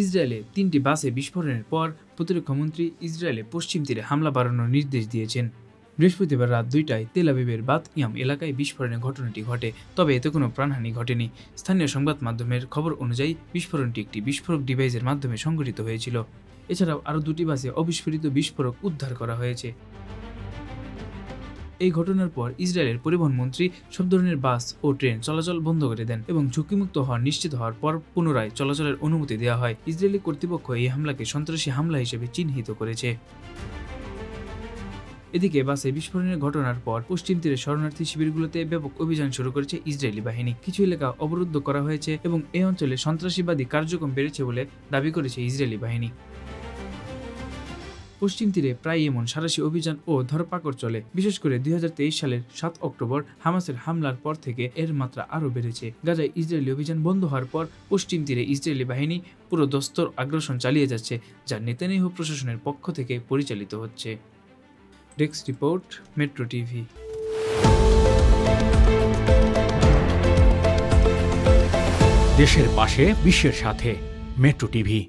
ইসরায়েলে তিনটি বাসে বিস্ফোরণের পর প্রতিরক্ষামন্ত্রী ইসরায়েলে পশ্চিম তীরে হামলা বাড়ানোর নির্দেশ দিয়েছেন। বৃহস্পতিবার রাত দুইটায় তেল আবিবের বাত ইয়াম এলাকায় বিস্ফোরণের ঘটনাটি ঘটে, তবে এতে কোনো প্রাণহানি ঘটেনি। স্থানীয় সংবাদ মাধ্যমের খবর অনুযায়ী বিস্ফোরণটি একটি বিস্ফোরক ডিভাইসের মাধ্যমে সংঘটিত হয়েছিল। এছাড়াও আরও দুটি বাসে অবিস্ফোরিত বিস্ফোরক উদ্ধার করা হয়েছে। এই ঘটনার পর ইসরায়েলের পরিবহন মন্ত্রী সব ধরনের বাস ও ট্রেন চলাচল বন্ধ করে দেন এবং ঝুঁকিমুক্ত হওয়ার নিশ্চিত হওয়ার পর পুনরায় চলাচলের অনুমতি দেওয়া হয়। ইসরায়েলি কর্তৃপক্ষ এই হামলাকে সন্ত্রাসী হামলা হিসেবে চিহ্নিত করেছে। এদিকে বাসে বিস্ফোরণের ঘটনার পর পশ্চিম তীরে শরণার্থী শিবিরগুলোতে ব্যাপক অভিযান শুরু করেছে ইসরায়েলি বাহিনী। কিছু এলাকা অবরুদ্ধ করা হয়েছে এবং এই অঞ্চলে সন্ত্রাসীবাদী কার্যক্রম বেড়েছে বলে দাবি করেছে ইসরায়েলি বাহিনী। পশ্চিম তীরে প্রায় এমন সারাশি অভিযান ও ধরপাকড় চলে। বিশেষ করে দু হাজার তেইশ সালের সাত অক্টোবর হামাসের হামলার পর থেকে এর মাত্রা আরও বেড়েছে। গাজায় ইসরায়েলি অভিযান বন্ধ হওয়ার পর পশ্চিম তীরে ইসরায়েলি বাহিনী পুরো দস্তর আগ্রাসন চালিয়ে যাচ্ছে, যা নেতানিয়াহু প্রশাসনের পক্ষ থেকে পরিচালিত হচ্ছে। Desk report, metro TV. দেশের পাশে, বিশ্বের সাথে, মেট্রো টিভি।